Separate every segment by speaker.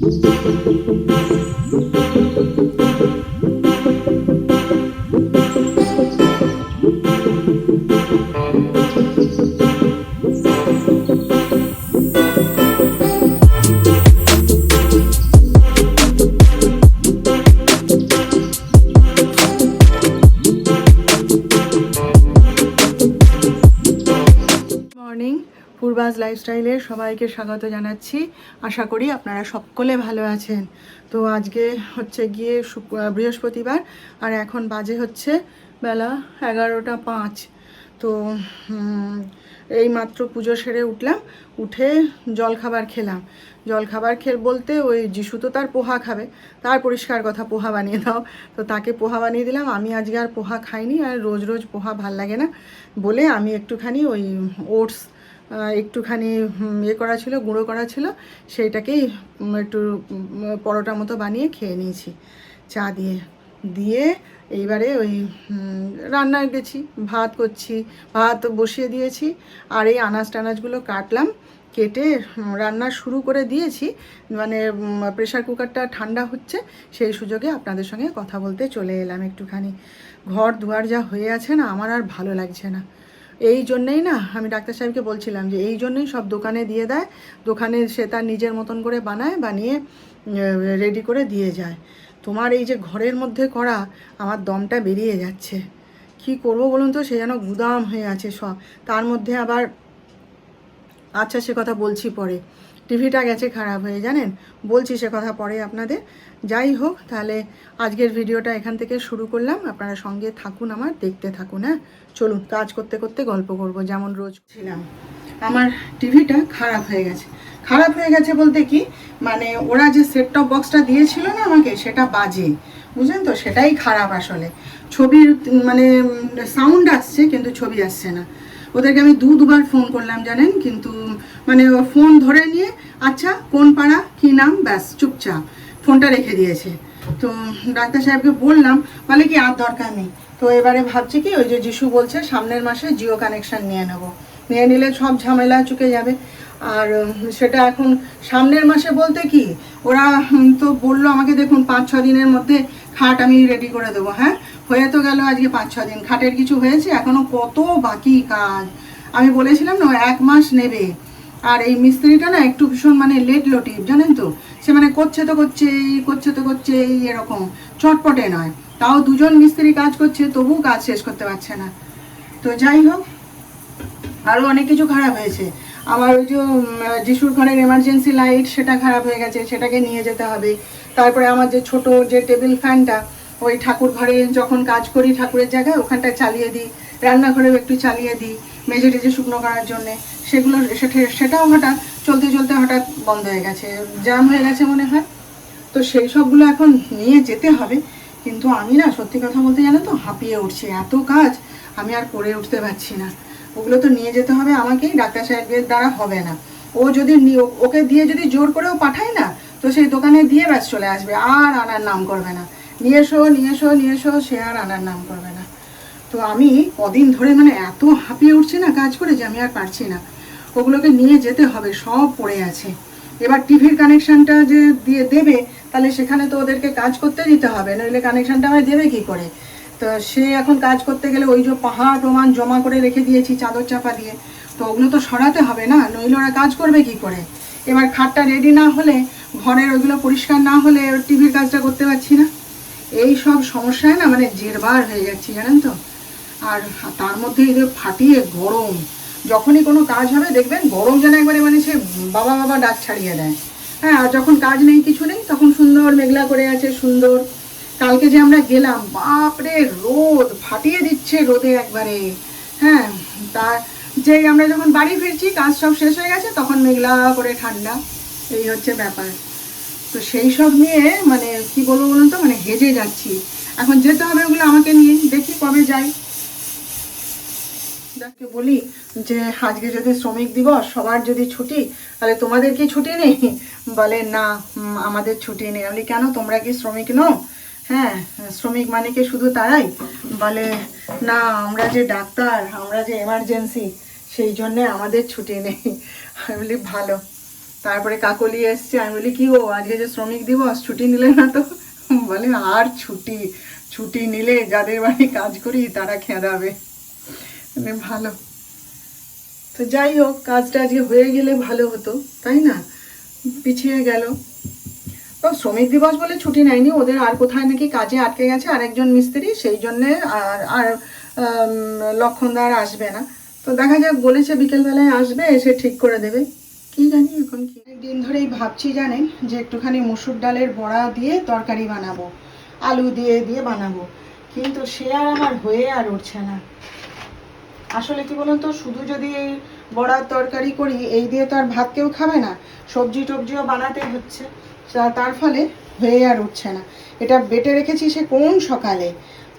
Speaker 1: Thank you. লাইফস্টাইলে সবাইকে স্বাগত জানাচ্ছি। আশা করি আপনারা সকলে ভালো আছেন। তো আজকে হচ্ছে গিয়ে বৃহস্পতিবার, আর এখন বাজে হচ্ছে বেলা এগারোটা পাঁচ। তো এই মাত্র পুজো সেরে উঠলাম, উঠে জলখাবার খেলাম। জলখাবার খেল বলতে ওই যিশু তো তার পোহা খাবে, তার পরিষ্কার কথা পোহা বানিয়ে দাও। তো তাকে পোহা বানিয়ে দিলাম, আমি আজকে আর পোহা খাইনি, আর রোজ রোজ পোহা ভালো লাগে না বলে আমি একটুখানি ওই ওটস একটুখানি ইয়ে করা ছিল গুঁড়ো করা ছিল সেইটাকেই একটু উম, পরোটা মতো বানিয়ে খেয়ে নিয়েছি। চা দিয়ে দিয়ে এইবারে ওই হুম, রান্নায় গেছি ভাত করছি ভাত বসিয়ে দিয়েছি আর এই আনাজ টানাজগুলো কাটলাম কেটে রান্না শুরু করে দিয়েছি। মানে প্রেশার কুকারটা ঠান্ডা হচ্ছে সেই সুযোগে আপনাদের সঙ্গে কথা বলতে চলে এলাম একটুখানি। ঘর দুয়ার যা হয়ে আছে না আমার আর ভালো লাগছে না। এই জন্যেই না, আমি ডাক্তার সাহেবকে বলছিলাম যে এই জন্যই সব দোকানে দিয়ে দেয়, দোকানে সে তার নিজের মতন করে বানায়, বানিয়ে রেডি করে দিয়ে যায়। তোমার এই যে ঘরের মধ্যে করা, আমার দমটা বেরিয়ে যাচ্ছে। কি করব বলুন তো? সে যেন গুদাম হয়ে আছে সব। তার মধ্যে আবার আচ্ছা সে কথা বলছি পরে। টিভিটা গেছে খারাপ হয়ে, জানেন? বলছি সে কথা পরে আপনাদের। যাই হোক, তাহলে আজকের ভিডিওটা এখান থেকে শুরু করলাম। আপনারা সঙ্গে থাকুন আমার, দেখতে থাকুন হ্যাঁ? চলুন, কাজ করতে করতে গল্প করব, যেমন রোজ ছিলাম আমার টিভিটা খারাপ হয়ে গেছে। খারাপ হয়ে গেছে বলতে কি? মানে ওরা যে সেট টপ বক্সটা দিয়েছিল না আমাকে, সেটা বাজে। বুঝলেন তো? সেটাই খারাপ আসলে। ছবির মানে সাউন্ড আসছে, কিন্তু ছবি আসছে না। ওদেরকে আমি দু দুবার ফোন করলাম, জানেন? কিন্তু মানে ফোন ধরে নিয়ে আচ্ছা কোন পাড়া? কী নাম? ব্যাস, চুপচাপ, ফোনটা রেখে দিয়েছে। তো ডাক্তার সাহেবকে বললাম, বলে কি আর দরকার নেই? তো এবারে ভাবছি কি, ওই যে যিশু বলছে, সামনের মাসে জিও কানেকশন নিয়ে নেব। নিয়ে নিলে সব ঝামেলা চুকে যাবে। আর সেটা এখন সামনের মাসে বলতে কি, ওরা তো বলল আমাকে দেখুন পাঁচ, ছ দিনের মধ্যে খাট আমি রেডি করে দেবো হ্যাঁ? হয়ে তো গেল আজকে পাঁচ, ছ দিন। খাটের কিছু হয়েছে? এখনও কত বাকি কাজ? আমি বলেছিলাম না এক মাস নেবে। আর এই মিস্ত্রিটা না একটু ভীষণ মানে লেট লটিভ, জানেন তো? সে মানে করছে তো করছে এই করছে তো করছে এই এরকম। চটপটে নয়। তাও দুজন মিস্ত্রি কাজ করছে তবুও কাজ শেষ করতে পারছে না। তো যাই হোক আরও অনেক কিছু খারাপ হয়েছে। আমার ওই যে যিশুর ঘরের এমার্জেন্সি লাইট সেটা খারাপ হয়ে গেছে, সেটাকে নিয়ে যেতে হবে। তারপরে আমার যে ছোট যে টেবিল ফ্যানটা ওই ঠাকুর ঘরে যখন কাজ করি ঠাকুরের জায়গায় ওখানটা চালিয়ে দিই। রান্নাঘরেও একটু চালিয়ে দিই, মেঝে টেজে শুকনো করার জন্যে। সেগুলো সেটাও হঠাৎ, চলতে চলতে হঠাৎ বন্ধ হয়ে গেছে জ্যাম হয়ে গেছে মনে হয়। তো সেই সবগুলো এখন নিয়ে যেতে হবে, কিন্তু আমি না, সত্যি কথা বলতে জানো তো, হাঁপিয়ে উঠছি। এত কাজ, আমি আর করে উঠতে পারছি না। ওগুলো তো নিয়ে যেতে হবে আমাকেই, ডাক্তার সাহেবের দ্বারা হবে না। ও যদি ওকে দিয়ে যদি জোর করেও পাঠায় না, তো সেই দোকানে দিয়ে ব্যাস চলে আসবে, আর আনার নাম করবে না। নিয়ে এসো নিয়ে এসো নিয়ে এসো, সে আর আনার নাম করবে না। তো আমি কদিন ধরে মানে এত হাঁপিয়ে উঠছি না কাজ করে যে আমি আর পারছি না। ওগুলোকে নিয়ে যেতে হবে, সব পড়ে আছে। এবার টিভির কানেকশনটা যে দিয়ে দেবে, তাহলে সেখানে তো ওদেরকে কাজ করতে দিতে হবে, নইলে কানেকশনটা আমায় দেবে কি করে? তো সে এখন কাজ করতে গেলে ওই যে পাহাড় প্রমাণ জমা করে রেখে দিয়েছি চাদর চাপা দিয়ে। তো ওগুলো তো সরাতে হবে না, নইলে ওরা কাজ করবে কি করে? এবার খাটটা রেডি না হলে, ঘরের ওইগুলো পরিষ্কার না হলে টিভির কাজটা করতে পারছি না। এই সব সমস্যায় না মানে জেরবার হয়ে যাচ্ছি, জানেন তো? আর তার মধ্যে এই যে ফাটিয়ে গরম, যখনই কোনো কাজ হবে, দেখবেন গরম যেন একবারে মানে সে বাবা বাবা ডাক ছাড়িয়ে দেয়। হ্যাঁ আর যখন কাজ নেই, কিছু নেই, তখন সুন্দর মেঘলা করে আছে, সুন্দর। কালকে যে আমরা গেলাম, বাপরে, রোদ ফাটিয়ে দিচ্ছে রোদে একবারে। হ্যাঁ তা যে আমরা যখন বাড়ি ফিরছি, কাজ সব শেষ হয়ে গেছে, তখন মেঘলা করে ঠান্ডা। এই হচ্ছে ব্যাপার। তো সেই সব নিয়ে মানে কি বলব বলুন তো মানে হেজে যাচ্ছি। এখন যেতে হবে ওগুলো আমাকে নিয়ে, দেখি কবে যাই। যাকে বলি যে, আজকে যদি শ্রমিক দিবস, সবার যদি ছুটি, তাহলে তোমাদের কি ছুটি নেই? বলে, না আমাদের ছুটি নেই। আমি কেন? তোমরা কি শ্রমিক নও? হ্যাঁ শ্রমিক মানে কি শুধু তারাই। বলে, না, আমরা যে ডাক্তার, আমরা যে এমার্জেন্সি সেই জন্যে আমাদের ছুটি নেই। আমি বলি, ভালো। তারপরে কাকলি এসছে, আমি বলি, কি ও আজকে যে শ্রমিক দিবস, ছুটি নিলে না তো? বলে, আর ছুটি ছুটি নিলে যাদের বাড়ি কাজ করি, তারা খেদাবে। মানে ভালো। তো যাই হোক, কাজটা আজকে হয়ে গেলে ভালো হতো, তাই না? পিছিয়ে গেল। তো শ্রমিক দিবস বলে ছুটি নেয়নি, ওদের আর কোথায় নাকি কাজে আটকে গেছে, আরেকজন মিস্ত্রি, সেই জন্যে আর আর লক্ষণদার আসবে না। তো দেখা যাক, বলেছে বিকেলবেলায় আসবে, এসে ঠিক করে দেবে। কি জানি এখন কি। দিন ধরেই ভাবছি জানেন, যে একটুখানি মুসুর ডালের বড়া দিয়ে তরকারি বানাবো, আলু দিয়ে দিয়ে বানাবো। কিন্তু সে আর আমার হয়ে আর উঠছে না। আসলে কি বলুন তো, শুধু যদি এই বড়ার তরকারি করি, এই দিয়ে তো আর ভাত কেউ খাবে না। সবজি টবজিও বানাতে হচ্ছে। তার ফলে হয়ে আর উঠছে না। এটা বেটে রেখেছি সে কোন সকালে?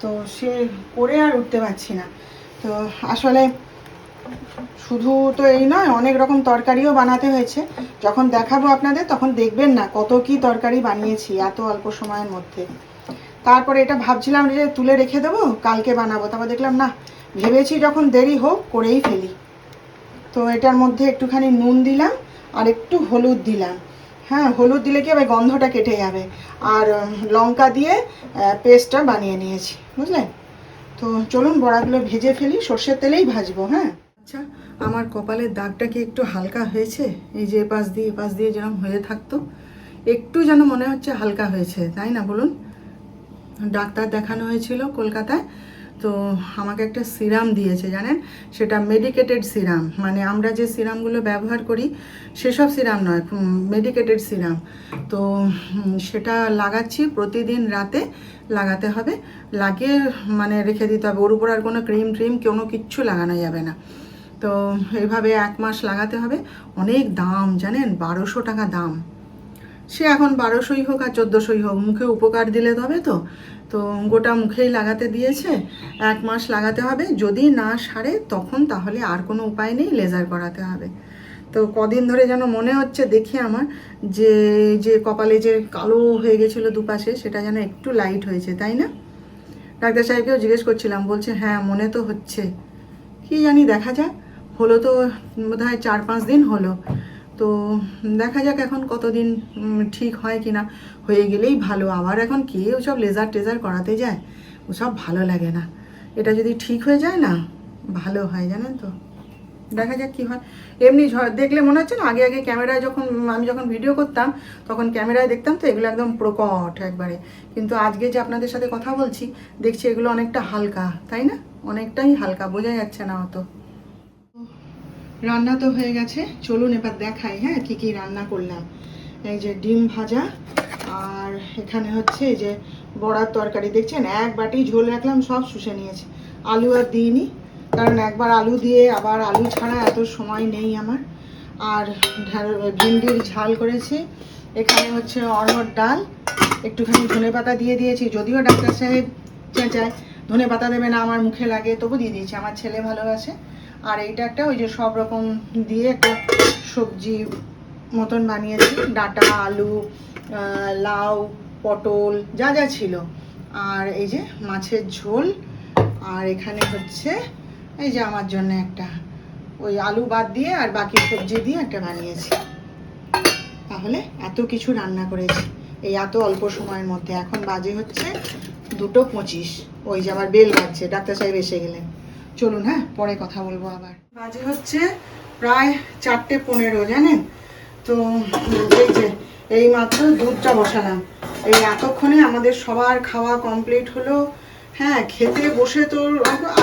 Speaker 1: তো সে করে আর উঠতে পারছি না। তো আসলে শুধু তো এই নয়, অনেক রকম তরকারিও বানাতে হয়েছে। যখন দেখাবো আপনাদের, তখন দেখবেন না কত কি তরকারি বানিয়েছি এত অল্প সময়ের মধ্যে। তারপরে এটা ভাবছিলাম যে তুলে রেখে দেবো, কালকে বানাবো। তারপর দেখলাম, না, ভেবেছি যখন দেরি হোক করেই ফেলি। তো এটার মধ্যে একটুখানি নুন দিলাম আর একটু হলুদ দিলাম। হ্যাঁ হলুদ দিলে কি হবে? গন্ধটা কেটে যাবে। আর লঙ্কা দিয়ে পেস্টটা বানিয়ে নিয়েছি বুঝলেন তো চলুন বড়াগুলো ভেজে ফেলি, সর্ষের তেলেই ভাজবো হ্যাঁ? আচ্ছা আমার কপালের দাগটা কি একটু হালকা হয়েছে? এই যে এপাশ দিয়ে এপাশ দিয়ে যেরকম হয়ে থাকতো, একটু যেন মনে হচ্ছে হালকা হয়েছে, তাই না বলুন? ডাক্তার দেখানো হয়েছিল কলকাতায় তো আমাকে একটা সিরাম দিয়েছে, জানেন? সেটা মেডিকেটেড সিরাম। মানে আমরা যে সিরামগুলো ব্যবহার করি, সেসব সিরাম নয় মেডিকেটেড সিরাম। তো সেটা লাগাচ্ছি, প্রতিদিন রাতে লাগাতে হবে। লাগিয়ে মানে রেখে দিতে হবে। ওর উপর আর কোনো ক্রিম ট্রিম কোনো কিচ্ছু লাগানো যাবে না। তো, এইভাবে এক মাস লাগাতে হবে। অনেক দাম, জানেন? বারোশো টাকা দাম। সে এখন বারোশোই হোক আর চোদ্দোশোই হোক, মুখে উপকার দিলে তবে তো। তো গোটা মুখেই লাগাতে দিয়েছে, এক মাস লাগাতে হবে, যদি না সারে তখন তাহলে আর কোনো উপায় নেই, লেজার করাতে হবে। তো কদিন ধরে যেন মনে হচ্ছে, দেখি আমার, যে যে কপালে যে কালো হয়ে গেছিল দুপাশে, সেটা যেন একটু লাইট হয়েছে, তাই না? ডাক্তার সাহেবকেও জিজ্ঞেস করছিলাম, বলছে হ্যাঁ মনে তো হচ্ছে। কি জানি, দেখা যাক। হলো তো বোধ হয় চার পাঁচ দিন হলো। তো দেখা যাক এখন কতদিন ঠিক হয় কিনা। হয়ে গেলেই ভালো। আবার এখন কে ওসব লেজার টেজার করাতে যায়? ওসব ভালো লাগে না। এটা যদি ঠিক হয়ে যায় না, ভালো হয়, জানেন তো? দেখা যাক কি হয়। এমনি দেখলে মনে হচ্ছে না, আগে আগে ক্যামেরায় যখন, আমি যখন ভিডিও করতাম, তখন ক্যামেরায় দেখতাম তো এগুলো একদম প্রকট একবারে। কিন্তু আজকে যে আপনাদের সাথে কথা বলছি, দেখছি এগুলো অনেকটা হালকা, তাই না? অনেকটাই হালকা, বোঝা যাচ্ছে না অত। রান্না তো হয়ে গেছে। চলুন এবার দেখাই হ্যাঁ কি কি রান্না করলাম। এই যে ডিম ভাজা, আর এখানে হচ্ছে এই যে বড়ার তরকারি, দেখছেন? এক বাটি ঝোল রাখলাম, সব শুষে নিয়েছে। আলু আর দিইনি, কারণ একবার আলু দিয়ে, আবার আলু ছাড়া এত সময় নেই আমার। আর ভিন্ডির ঝাল করেছি। এখানে হচ্ছে অরহর ডাল, একটুখানি ধনে পাতা দিয়ে দিয়েছি। যদিও ডাক্তার সাহেব চেঁচায়, ধনে পাতা দেবে না আমার মুখে লাগে, তবু দিয়ে দিয়েছি। আমার ছেলে ভালোবাসে। আর এইটা একটা ওই যে সব রকম দিয়ে একটা সবজি মতন বানিয়েছি। ডাটা, আলু লাউ, পটল, যা যা ছিল। আর এই যে মাছের ঝোল। আর এখানে হচ্ছে এই যে আমার জন্য একটা ওই আলু বাদ দিয়ে আর বাকি সবজি দিয়ে একটা বানিয়েছি। তাহলে এত কিছু রান্না করেছি। এই এত অল্প সময়ের মধ্যে। এখন বাজে হচ্ছে দুটো পঁচিশ। ওই যে আবার বেল বাজছে, ডাক্তার সাহেব এসে গেলেন। চলুন হ্যাঁ পরে কথা বলব আবার। বাজে হচ্ছে প্রায় চারটে পনেরো, জানেন? তো, এই যে এই মাত্র দুধটা বসালাম। এই এতক্ষণে আমাদের সবার খাওয়া কমপ্লিট হলো। হ্যাঁ খেতে বসে তো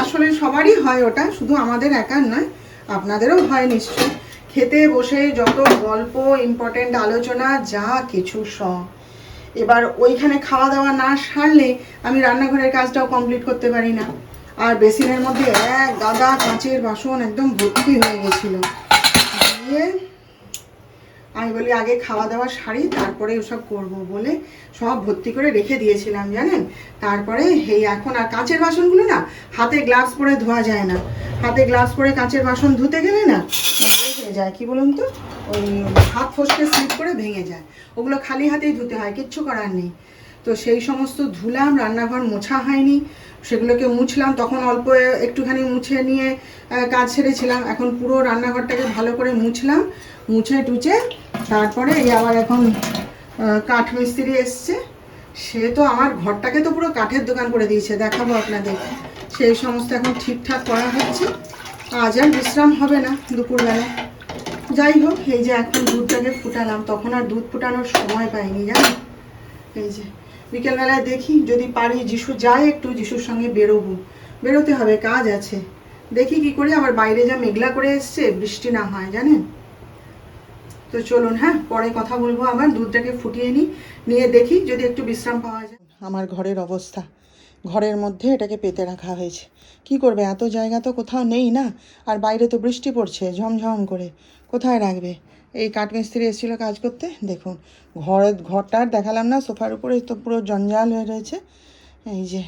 Speaker 1: আসলে সবারই হয় ওটা, শুধু আমাদের একার নয়, আপনাদেরও হয় নিশ্চয়ই। খেতে বসে যত গল্প ইম্পর্টেন্ট আলোচনা, যা কিছু সব। এবার ওইখানে খাওয়া দাওয়া না সারলে আমি রান্নাঘরের কাজটাও কমপ্লিট করতে পারি না। আর বেসিনের মধ্যে এক গাদা কাঁচের বাসন একদম ভর্তি হয়ে গেছিল। দিয়ে আমি বলি, আগে খাওয়া দাওয়া সারি, তারপরে ওসব করব বলে সব ভর্তি করে রেখে দিয়েছিলাম, জানেন? তারপরে এই এখন আর কাঁচের বাসনগুলো না, হাতে গ্লাভস পরে ধোয়া যায় না। হাতে গ্লাভস পরে কাঁচের বাসন ধুতে গেলে না ভেঙে যায়। কি বলুন তো? ওই হাত ফসকে স্লিপ করে ভেঙে যায়। ওগুলো খালি হাতেই ধুতে হয়, কিচ্ছু করার নেই। তো সেই সমস্ত ধুলাম, রান্নাঘর মোছা হয়নি, সেগুলোকে মুছলাম, তখন অল্প একটুখানি মুছে নিয়ে কাজ সেরেছিলাম। এখন পুরো রান্নাঘরটাকে ভালো করে মুছলাম, মুছে টুচে তারপরে এই আবার এখন কাঠ মিস্ত্রি এসছে। সে তো আমার ঘরটাকে তো পুরো কাঠের দোকান করে দিয়েছে, দেখাবো আপনাদের। সেই সমস্ত এখন ঠিকঠাক করা হচ্ছে। আজ আর বিশ্রাম হবে না দুপুরবেলা। যাই হোক, এই যে এখন দুধটাকে ফুটালাম, তখন আর দুধ ফুটানোর সময় পাইনি জানো এই যে বিকেলবেলায় দেখি যদি পারি যিশু যায় একটু, যিশুর সঙ্গে বেরোবো। বেরোতে হবে, কাজ আছে। দেখি কি করি, আবার বাইরে যা মেঘলা করে এসছে, বৃষ্টি না হয়, জানেন? তো চলুন হ্যাঁ পরে কথা বলব আবার, দুধটাকে ফুটিয়ে নিই, নিয়ে দেখি যদি একটু বিশ্রাম পাওয়া যায়। আমার ঘরের অবস্থা। ঘরের মধ্যে এটাকে পেতে রাখা হয়েছে। কি করবে, এত জায়গা তো কোথাও নেই না? আর বাইরে তো বৃষ্টি পড়ছে, ঝমঝম করে। কোথায় রাখবে? এই কাঠমিস্ত্রি এসেছিল কাজ করতে। দেখুন, ঘর, ঘরটা আর দেখালাম না, সোফার উপরে তো পুরো জঞ্জাল হয়ে রয়েছে। এই যে,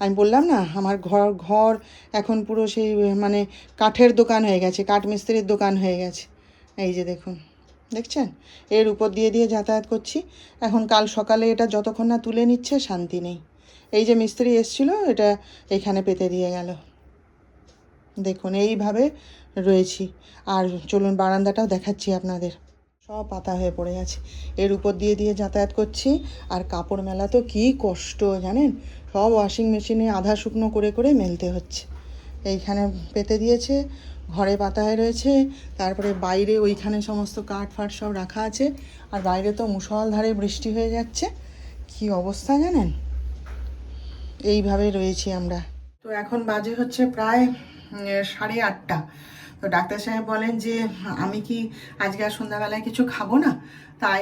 Speaker 1: আমি বললাম না, আমার ঘর ঘর এখন পুরো সেই মানে কাঠের দোকান হয়ে গেছে কাঠ মিস্ত্রির দোকান হয়ে গেছে। এই যে দেখুন, দেখছেন? এর উপর দিয়ে দিয়ে যাতায়াত করছি। এখন কাল সকালে এটা যতক্ষণ না তুলে নিচ্ছে, শান্তি নেই। এই যে মিস্ত্রি এসছিল, এটা এখানে পেতে দিয়ে গেল। দেখুন, এইভাবে রয়েছি। আর চলুন বারান্দাটাও দেখাচ্ছি আপনাদের। সব পাতা হয়ে পড়ে আছে। এর উপর দিয়ে দিয়ে যাতায়াত করছি। আর কাপড় মেলা তো কী কষ্ট, জানেন? সব ওয়াশিং মেশিনে আধা শুকনো করে করে মেলতে হচ্ছে। এইখানে পেতে দিয়েছে, ঘরে পাতা হয়ে রয়েছে, তারপরে বাইরে ওইখানে সমস্ত কাঠ ফাট সব রাখা আছে। আর বাইরে তো মুসলধারে বৃষ্টি হয়ে যাচ্ছে। কি অবস্থা, জানেন? এইভাবে রয়েছি আমরা। তো এখন বাজে হচ্ছে প্রায় সাড়ে আটটা। তো ডাক্তার সাহেব বলেন যে, আমি কি আজকে আর সন্ধ্যাবেলায় কিছু খাব না? তাই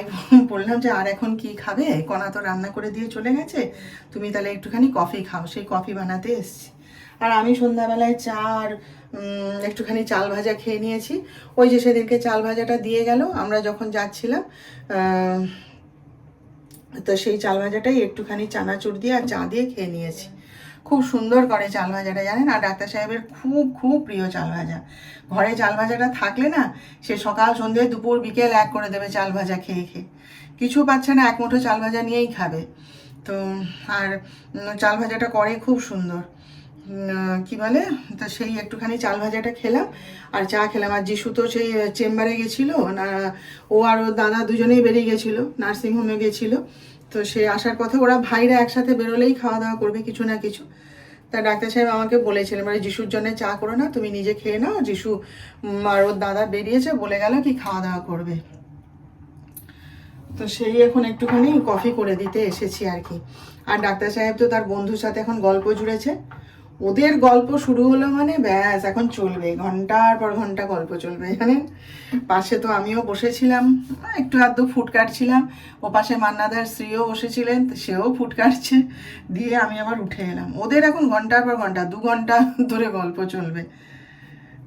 Speaker 1: বললাম যে, আর এখন কি খাবে? কণা তো রান্না করে দিয়ে চলে গেছে। তুমি তাহলে একটুখানি কফি খাও। সেই কফি বানাতে এসছি। আর আমি সন্ধ্যাবেলায় চা আর একটুখানি চাল ভাজা খেয়ে নিয়েছি। ওই যে সেদিনকে চাল ভাজাটা দিয়ে গেল, আমরা যখন যাচ্ছিলাম তো সেই চাল ভাজাটাই একটুখানি চানাচুর দিয়ে আর চা দিয়ে খেয়ে নিয়েছি। খুব সুন্দর করে চাল ভাজাটা, জানেন? আর ডাক্তার সাহেবের খুব খুব প্রিয় চাল ভাজা। ঘরে চাল ভাজাটা থাকলে না, সে সকাল সন্ধে দুপুর, বিকেল এক করে দেবে চাল ভাজা খেয়ে খেয়ে। কিছু পাচ্ছে না, এক মুঠো চাল ভাজা নিয়েই খাবে। তো, আর চাল ভাজাটা করে খুব সুন্দর। কি বলে? তা সেই একটুখানি চাল ভাজাটা খেলাম। আর চা খেলাম। আর যিশু তো সেই চেম্বারে গেছিল, না, ও আর ওর দাদা দুজনেই বেরিয়ে গেছিল, নার্সিংহোমে গেছিল। তো সে আসার পথে ওরা ভাইরা একসাথে বেরোলেই খাওয়া দাওয়া করবে কিছু না কিছু। তা ডাক্তার সাহেব আমাকে বলেছিলেন মানে যিশুর জন্য চা করো না, তুমি নিজে খেয়ে নাও। যিশু আর ওর দাদা বেরিয়েছে, বলে গেল কি খাওয়া দাওয়া করবে। তো সেই এখন একটুখানি কফি করে দিতে এসেছি আর কি। আর ডাক্তার সাহেব তো তার বন্ধুর সাথে এখন গল্প জুড়েছে। ওদের গল্প শুরু হলো মানে ব্যাস, এখন চলবে। ঘণ্টার পর ঘণ্টা গল্প চলবে, জানেন? পাশে তো আমিও বসেছিলাম, একটু আধটু ফুট কাটছিলাম। ও পাশে মান্নাদার স্ত্রীও বসেছিলেন সেও ফুট কাটছে। দিয়ে আমি আবার উঠে এলাম। ওদের এখন ঘণ্টার পর ঘণ্টা, দু ঘণ্টা ধরে গল্প চলবে।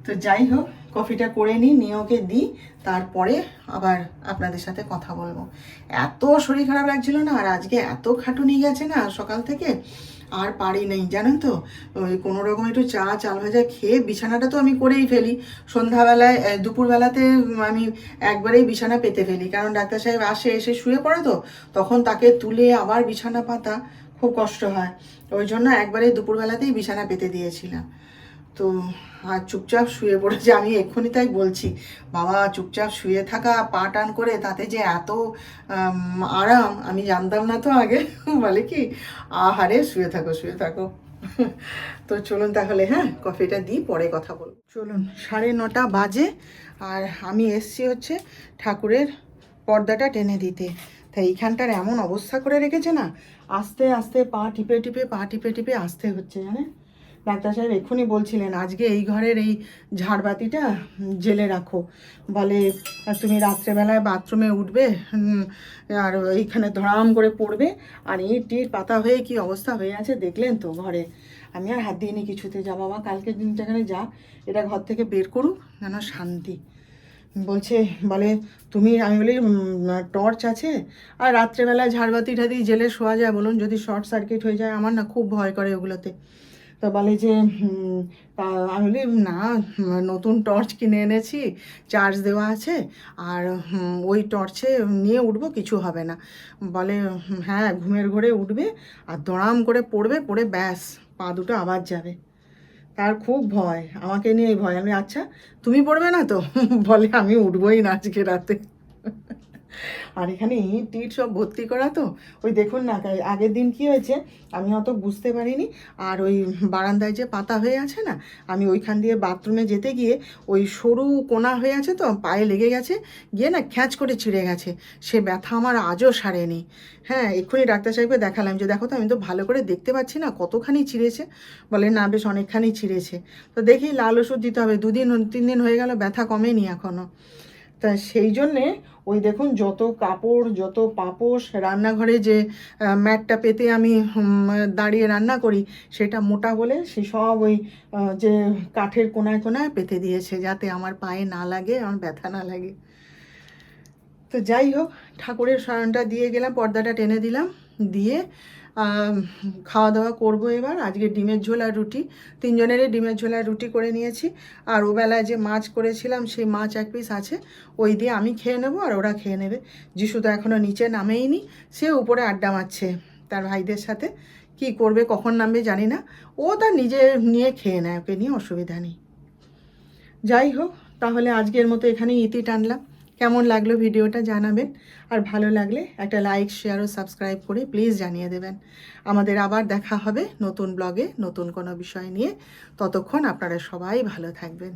Speaker 1: তো যাই হোক, কফিটা করে নিই, নিয়ে ওকে দিই, তারপরে আবার আপনাদের সাথে কথা বলব। এত শরীর খারাপ লাগছিল না, আর আজকে এত খাটুনি গেছে না সকাল থেকে আর পারি নেই জানেন তো। ওই কোনো রকম একটু চা, চাল ভাজা খেয়ে বিছানাটা তো আমি করেই ফেলি। সন্ধ্যাবেলায় দুপুরবেলাতে আমি একবারেই বিছানা পেতে ফেলি। কারণ ডাক্তার সাহেব আসে, এসে শুয়ে পড়ে তো, তখন তাকে তুলে আবার বিছানা পাতা খুব কষ্ট হয়। ওই জন্য একবারে দুপুরবেলাতেই বিছানা পেতে দিয়েছিলাম। তো আর চুপচাপ শুয়ে পড়েছে। আমি এক্ষুনি তাই বলছি, বাবা চুপচাপ শুয়ে থাকা, পা টান করে, তাতে যে এত আরাম, আমি জানতাম না তো আগে। বলে কি, আহারে, শুয়ে থাকো শুয়ে থাকো। তো চলুন তাহলে হ্যাঁ কফিটা দিই, পরে কথা বলব। চলুন, সাড়ে নটা বাজে, আর আমি এসছি হচ্ছে ঠাকুরের পর্দাটা টেনে দিতে। তাই এইখানটার এমন অবস্থা করে রেখেছে না, আস্তে আস্তে পা টিপে টিপে, পা টিপে টিপে আসতে হচ্ছে, জানেন? ডাক্তার সাহেব এক্ষুনি বলছিলেন, আজকে এই ঘরের এই ঝাড়বাতিটা জেলে রাখো। বলে, তুমি রাত্রেবেলায় বাথরুমে উঠবে আর এইখানে ধরাম করে পড়বে, আর ইট টিট পাতা হয়ে কি অবস্থা হয়ে আছে দেখলেন তো ঘরে। আমি আর হাত দিইনি কিছুতে, যা বাবা কালকে দিনটাখানে যা, এটা ঘর থেকে বের করুক, যেন শান্তি। বলছে, বলে, তুমি, আমি বলি টর্চ আছে? আর রাত্রেবেলায় ঝাড়বাতি ঠাতি জেলে শোয়া যায় বলুন, যদি শর্ট সার্কিট হয়ে যায়, আমার না খুব ভয় করে ওগুলোতে। তো বলে যে তা আমি বলি, না, নতুন টর্চ কিনে এনেছি, চার্জ দেওয়া আছে, আর ওই টর্চে নিয়ে উঠবো, কিছু হবে না। বলে হ্যাঁ ঘুমের ঘরে উঠবে, আর দড়াম করে পড়বে, পড়ে ব্যাস, পা দুটো আবার যাবে। তার খুব ভয়, আমাকে নিয়েই ভয়। আমি আচ্ছা তুমি পড়বে না তো? বলে, আমি উঠবোই না আজকে রাতে। আর এখানে ইট টিট সব ভর্তি করা তো? ওই দেখুন না আগের দিন কি হয়েছে? আমি অত বুঝতে পারিনি। আর ওই বারান্দায় যে পাতা হয়ে আছে না, আমি ওইখান দিয়ে বাথরুমে যেতে গিয়ে ওই সরু কোনা হয়ে আছে তো, পায়ে লেগে গেছে, গিয়ে না খ্যাঁচ করে ছিঁড়ে গেছে। সে ব্যথা আমার আজও সারেনি। হ্যাঁ এক্ষুনি ডাক্তার সাহেবকে দেখালাম যে, দেখো তো, আমি তো ভালো করে দেখতে পাচ্ছি না, কতখানি ছিঁড়েছে? বলে, না, বেশ অনেকখানি ছিঁড়েছে। তো দেখি লাল ওষুধ দিতে হবে। দুদিন, তিন দিন হয়ে গেল, ব্যথা কমেনি এখনও তা সেই জন্যে ওই দেখুন যত কাপড়, যত পাপোশ, রান্নাঘরে যে ম্যাটটা পেতে আমি দাঁড়িয়ে রান্না করি, সেটা মোটা বলে সে সব ওই যে কাঠের কোনায় কোনায় পেতে দিয়েছে, যাতে আমার পায়ে না লাগে, আমার ব্যথা না লাগে। তো যাই হোক, ঠাকুরের শয়নটা দিয়ে গেলাম, পর্দাটা টেনে দিলাম, দিয়ে খাওয়া দাওয়া করব এবার। আজকে ডিমের ঝোল আর রুটি। তিনজনেরই ডিমের ঝোল আর রুটি করে নিয়েছি। আর ওবেলায় যে মাছ করেছিলাম, সেই মাছ এক পিস আছে। ওই দিয়ে আমি খেয়ে নেব আর ওরা খেয়ে নেবে। যিশু তো এখনও নিচে নামেইনি, সে উপরে আড্ডা মারছে তার ভাইদের সাথে। কি করবে, কখন নামবে জানি না। ও তার নিজে নিয়ে খেয়ে নেয়, ওকে নিয়ে অসুবিধা নেই। যাই হোক, তাহলে আজকের মতো এখানেই ইতি টানলাম। কেমন লাগল ভিডিওটা জানাবেন। আর ভালো লাগলে একটা লাইক শেয়ার ও সাবস্ক্রাইব করে প্লিজ জানিয়ে দেবেন। আমাদের আবার দেখা হবে নতুন ব্লগে নতুন কোনো বিষয় নিয়ে। ততক্ষণ আপনারা সবাই ভালো থাকবেন।